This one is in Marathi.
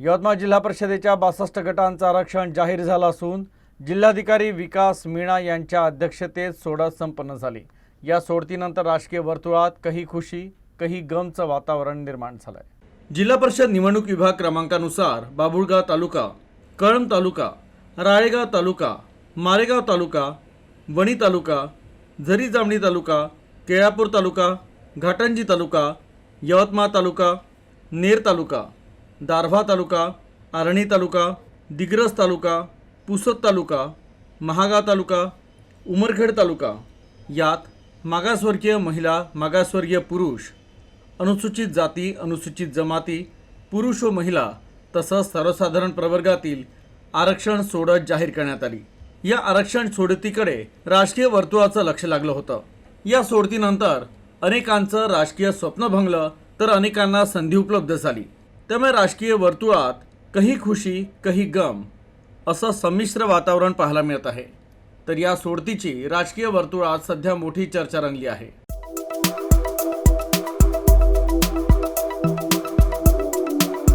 यवतमाळ जिल्हा परिषदेच्या बासष्ट गटांचं आरक्षण जाहीर झालं असून जिल्हाधिकारी विकास मीणा यांच्या अध्यक्षतेत सोडत संपन्न झाली. या सोडतीनंतर राजकीय वर्तुळात काही खुशी काही गमचं वातावरण निर्माण झालंय. जिल्हा परिषद निवडणूक विभाग क्रमांकानुसार बाबुळगाव तालुका कळंब तालुका राळेगाव तालुका मारेगाव तालुका वणी तालुका झरी जामणी तालुका केळापूर तालुका घाटंजी तालुका यवतमाळ तालुका नेर तालुका. दारव्हा तालुका आर्णी तालुका दिग्रस तालुका पुसद तालुका महागाव तालुका उमरखेड तालुका. यात मागासवर्गीय महिला मागासवर्गीय पुरुष अनुसूचित जाती अनुसूचित जमाती पुरुष व महिला तसंच सर्वसाधारण प्रवर्गातील आरक्षण सोडत जाहीर करण्यात आली. या आरक्षण सोडतीकडे राजकीय वर्तुळाचं लक्ष लागलं होतं. या सोडतीनंतर अनेकांचं राजकीय स्वप्न भंगलं तर अनेकांना संधी उपलब्ध झाली. त्यामुळे राजकीय वर्तुळात काही खुशी काही गम असं संमिश्र वातावरण पाहायला मिळत आहे. तर या सोडतीची राजकीय वर्तुळात सध्या मोठी चर्चा रंगली आहे.